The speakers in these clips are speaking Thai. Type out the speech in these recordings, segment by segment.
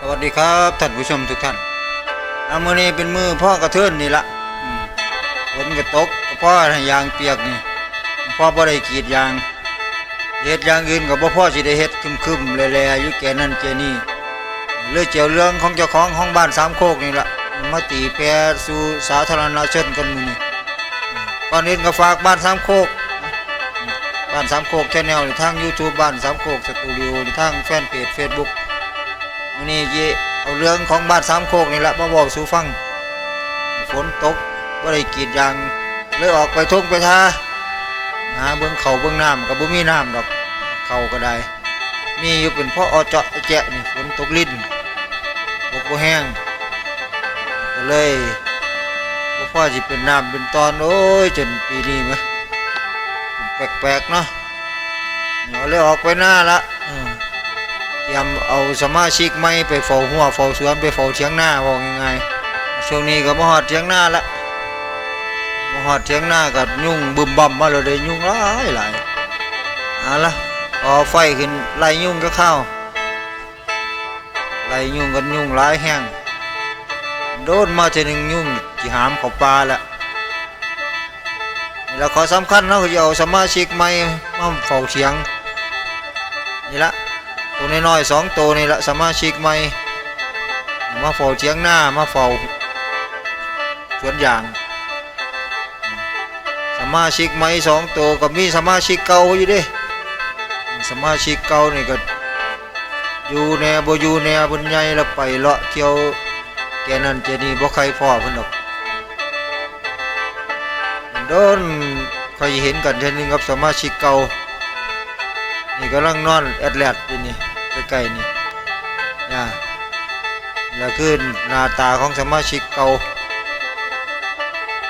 สวัสดีครับท่านผู้ชมทุกท่านอามือนี้เป็นมือพ่อกระเทือนนี่ละฝนก็ตกพ่อให้ยางเปียกนี่พ่อบ่ได้กรีดยางเฮ็ดยางอื่นก็บ่พ่อสิได้เฮ็ดคึมๆแลๆอยู่แก่นั่นแก่นี่เลยเจียวเรื่องของเจ้าของห้องบ้านสามโคกนี่ละมาตีแพรสู่สาธารณชนกันมือนี้อืมก่อนอื่นก็ฝากบ้านสามโคกบ้านสามโคกแชนแนลหรือทาง YouTube บ้านสามโคกสตูดิโอหรือทางแฟนเพจ Facebook วันนี้จีเอาเรื่องของบ้านสามโคกนี่แหละมาบอกสู่ฟัง ฝนตกบ่ได้กีดยางเลยออกไปทุ่งไปทาหาเบิ่งเขาเบิ่งน้ำกับบ่มีน้ำดอกเขาก็ได้ มีอยู่เป็นเพราะอเจาะแจะนี่ฝนตกลิ้นตกบ่แห้งก็เลยบ่พอสิเป็นน้ำเป็นตอนโอ้ยจนปีนี้ไหมแปลกๆเนาะเราเลยออกไปหน้าละอื เตรียมเอาสมาชิกไม่ไปเฝ้าหัวเฝ้าสวนไปเฝ้าเทียงหน้าบอกยังไงช่วงนี้ก็มาหอดเทียงหน้าละมาหอดเทียงหน้าก็ยุ่งบึมบ่มมาเลยได้ยุ่งหลายหลายเอาละพอไฟขึ้นไล่ยุ่งก็เข้าไล่ยุ่งกันยุ่งหลายแห้งโดนมาทีหนึ่งยุ่งจีหามเขาปลาละนี่ละขอสำคัญเนาะคือจะเอาสมาชิกใหม่มาเฝ้าเสียงนี่ละ ตัวน้อยๆสองตัวนี่ละสมาชิกใหม่มาเฝ้าเสียงหน้ามาเฝ้าสวนยาง สมาชิกใหม่สองตัวกับมีสมาชิกเก่าอยู่ดิสมาชิกเก่านี่ก็อยู่แนบ่อยู่แนวบนใหญ่ล้วไปเลาะเที่ยวแกนั่นแกนี่บ่ใครพ่อเพิ่นดอกโดนใคอยเห็นกันเช่นนึงกับสมาชิกเก่านี่กำลังนอนแอดแลดอยู่นี่ ใกล้ๆนี่นะแล้วคือหน้าตาของสมาชิกเก่า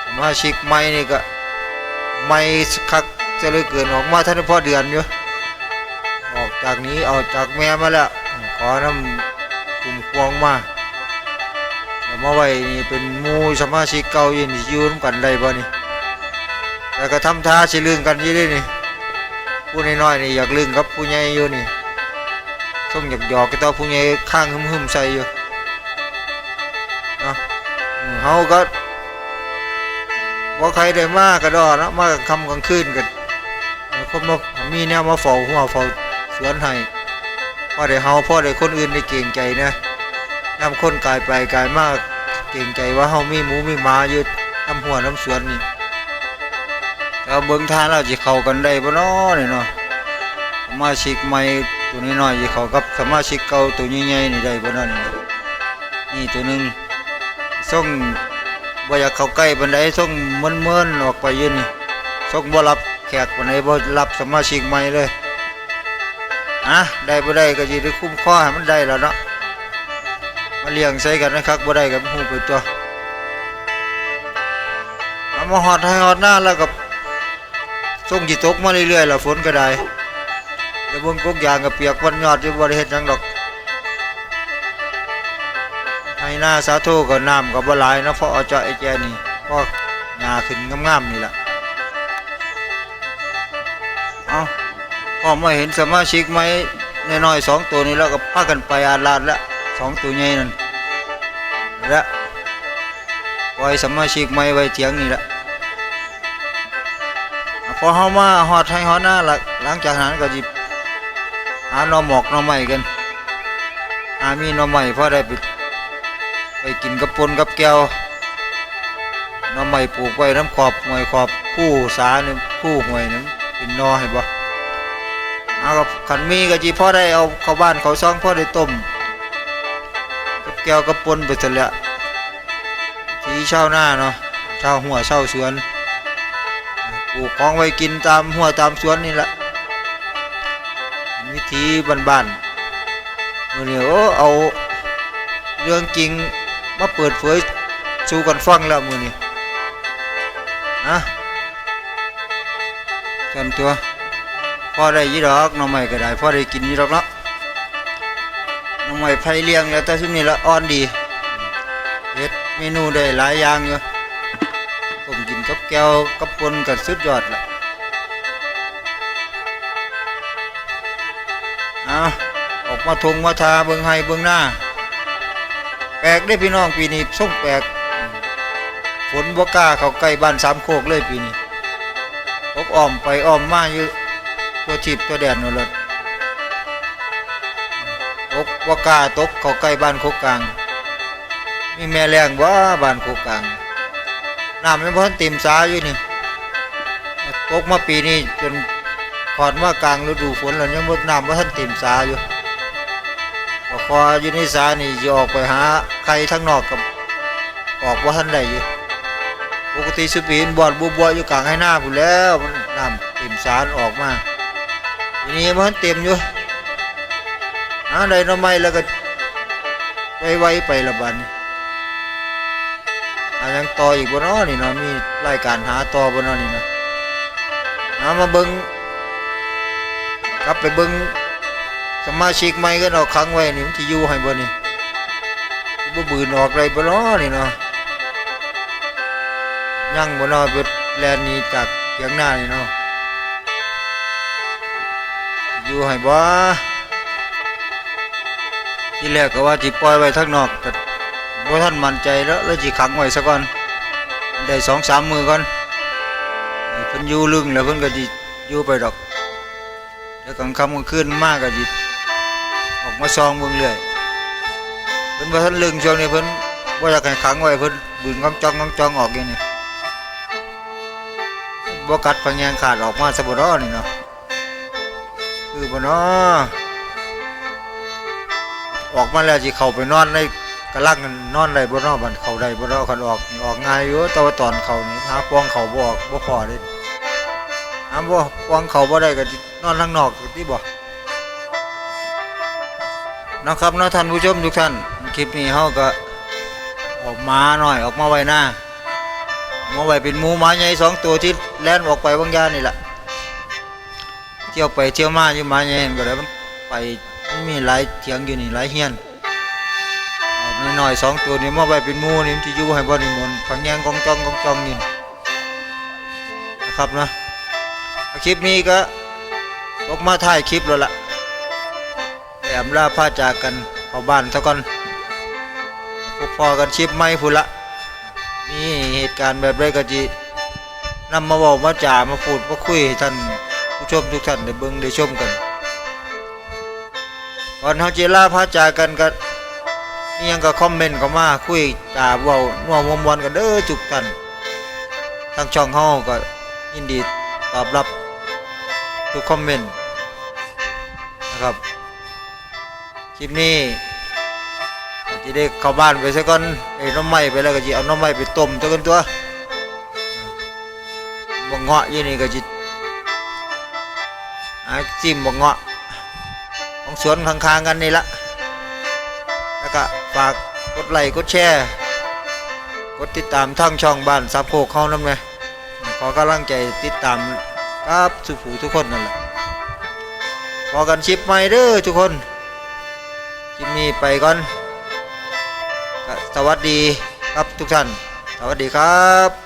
สมาชิกใหม่นี่ก็ไม่คักจะเลยเกินออกมาท่านได้พอเดือนอยู่ออกจากนี้ออกจากแม่มาแล้วขอน้ำกลุ่มควงมาแล้วมาไว้นี่เป็นมูสมาชิกเก่ายู่นี่อยืนกันได้บ่นี่แล้วก็ทำท่าสิลึงกันยี่เด้นี่ผู้น้อยๆนี่อยากลึงกับผู้ใหญ่อยู่นี่ ส่งหยอกหยอกๆกับตัวผู้ใหญ่ข้างหึมๆใส่อยู่เนาะเฮาก็บ่าใครได้มากก็ดอนาะมาคำกลางคืนกันคนมามีแนวมาเฝ้าหัวเฝ้าสวนให้พ่อได้เฮาพ่อได้คนอื่นได้เก่งใจนะนำคนกายไปกายมากเก่งใจว่าเฮามีหมูมีหมายู่ทำหัวน้ำสวนนี่เอาเบิ่งทางเราจะเข้ากันได้บ่เนาะนี่เนาะมาชิกใหม่ ตัวน้อยๆจะเขากับสมาชิกเก่าตัวใหญ่ๆนี่ได้บ่นาะนี่นี่ตัวหนึ่งส่งบ่อยากเข้าใกล้ปานใดส่งเมินๆออกไปยู่นี่ส่งบ่รับแขกปานใดบ่รับสมาชิกใหม่เลยอะได้บ่ได้ก็สิได้คุ้มครอให้มันได้แล้วเนาะมาเลี้ยงใส่กันนะครับบ่ได้ก็ฮู้ไปตัวเอามาฮอดให้ฮอดหน้าแล้วก็ส่งจิตกมาเรื่อยๆล่ะฝนก็ได้ เดี๋ยวเบิ่งกกยางก็เปียกวันยอดอยู่บ่ได้เฮ็ดหยังดอกให้หน้าสาธุก็น้ำก็บ่หลายนะเพราะเอาเจาะไอ้แจนี่เพราะหญ้าขึ้นงามๆนี่แหละเอาพอมาเห็นสมาชิกไหมน้อยๆสองตัวนี้แล้วก็พากันไปอาลาดล้วสองตัวใหญ่นั่นแล้วปล่อยสมาชิกไหมไว้เถียงนี่ละพอเฮามาฮอดให้ฮอดหน้าหลังหลังจากนั้นก็จิาหน่อหมอกหน่อไม้กันหามีหน่อไม้พอได้ไปไปกินกับปนกับแก้วหน่อไม้ปลูกไว้น้ำขอบหวยขอบคู่สาเนี่ยคู่หวยนั้นเป็นนอให้บ่เอากับขันมีก็จิพอได้เอาเข้าบ้านเขาซองพอได้ต้มกับแก้วกับปนไปเสร็จแล้วทีเช่าหน้าเนาะเช่าหัวเช่าสวนปลูกของไว้กินตามหัวตามสวนนี่แหละ เป็นวิธีบ้านๆมื่อนี้โอ้เอาเรื่องจริงมาเปิดเผยสู่กันฟังแล้วมือนี้นะส่วนตัวพ่อได้ยี่ดอกน้องใหม่ก็ได้พอได้กินยี่ดอกเนาะน้องใหม่ไผ่เลี้ยงแล้วแต่ชุดนี้ละอ่อนดีเฮ็ดเมนูได้หลายอย่างอยู่ผมกินกับแก้วกับปนกับสุดยอดละ อาออกมาทงมาทาเบิ่งให้เบิ่งหน้า แปลกได้พี่น้องปีนี้ส่งแปลก ฝนบ่กล้าเขาใกล้บ้านสามโคกเลยปีนี้ตกอ้อมไปอ้อมมาอยู่ตัวทิพตัวแดนนั่นเลยตกบ่กล้าตกเขาใกล้บ้านโคกกลาง มีแม่แรงบ่าบ้านโคกกลางน้ำยังบ่ทันเต็มสาอยู่นี่ตกมาปีนี้จน ขอดมากลางฤดูฝนแล้วยังบ่น้ำบ่าทันเต็มสาอยู่พออยู่ในสานี่จะออกไปหาใครทั้งนอกกับออกว่าท่านใดอยู่ปกติสุปีนบอดบัวบัวอยู่กลางให้หน้าผู้แล้วมันน้ำเต็มสารออกมาทีนี้มันเต็มอยู่หาใดน้อไม่แล้วก็ไว้ไว้ไปละบันอายังต่ออีกบ่เนาะนี่เนาะมีรายการหาต่อบ่เนาะนี่เนาะหามาเบิ่ง กลับไปเบิงสมาชิกใหม่ก็เอาค้างไว้นี่มันจะอยู่ให้บ่นี่บ่บืนออกไรบ่เนาะนี่เนาะยังบ่นาะเบิดแลนนี้จากเถียงหน้านี่เนาะอยู่ให้บ่ที่แรกก็ว่าสิปล่อยไว้ทางนอกแต่บ่ทันมั่นใจแล้วแล้วสิขังไว้ซะก่อนได้2-3มือก่อนเพิ่นอยู่ลึงแล้วเพิ่นก็สิอยู่ไปดอก แล้วกลางค่ำกลางคืนมาก็สิออกมาซองเบิ่งเรื่อยเพิ่นบ่ทันลึงช่วงนี้เพิ่นบ่อยากให้ขังไว้เพิ่นบืนกองจองกองจองออกอย่างนี้บ่กัดพังแยงขาดออกมาซะบ่ดอนี่เนาะคือบ่เนาะออกมาแล้วสิเข้าไปนอนในกระลังนอนได้บ่เนาะบัดเข้าได้บ่เนาะคันออกนี่ออกง่ายอยู่แต่ว่าตอนเข้านี่หาปองเข้าบ่ออกบ่พอเด้หาบ่ปองเข้าบ่ได้ก็ นอนข้างนอกติบ่นะครับนาะท่านผู้ชมทุกท่าน คลิปนี้เฮาก็ออกมาหน่อยออกมาไว้หน้ามาไว้เป็นหมูหมาใหญ่สองตัวที่แล่นออกไปบางยานนี่แหละเที่ยวไปเที่ยวมาอยู่หมาใหญ่ก็ได้มันไปมีหลายเถียงอยู่นี่หลายเฮียนเอาน้อยๆสองตัวนี้มาไว้เป็นหมูนี่ที่อยู่ให้บ่นิมนต์พังแยงกองจองกองจองนี่นะครับนะคลิปนี้ก็ ออกมาถ่ายคลิปแล้วล่ะแอมลาพาจากกันเข้าบ้านซะก่อนพบพอกันชิปไม่พุ่นละมีเหตุการณ์แบบไรก็จีนำมาบอกมาจ่ามาพูดมาคุยให้ท่านผู้ชมทุกท่านได้เบิ่งได้ชมกันก่อนเฮาจะลาพาจากกันก็นี่ยังก็คอมเมนต์เข้ามาคุยจ่าเว้านัวมวมวนกันเด้อทุกท่านทางช่องเฮาก็ยินดีตอบรับ ทุกคอมเมนต์นะครับ คลิปนี้จะได้เข้าบ้านไปซะก่อนไอ้น้ำไม้ไปแล้วก็จะเอาน้ำไม้ไปต้มตัวกันตัวบังเงาะยี่นี่ก็จะหาจิ้มบังเงาะของสวนข้างๆกันนี่ละแล้วก็ฝากกดไลค์กดแชร์กดติดตามทางช่องบ้านซับโคกเข้าน้ำไงขอกำลังใจติดตาม ครับสุภูทุกคนนั่นแหละพอกันชิปใหม่เด้อทุกคนคลิปนี้ไปก่อนสวัสดีครับทุกท่าน สวัสดีครับ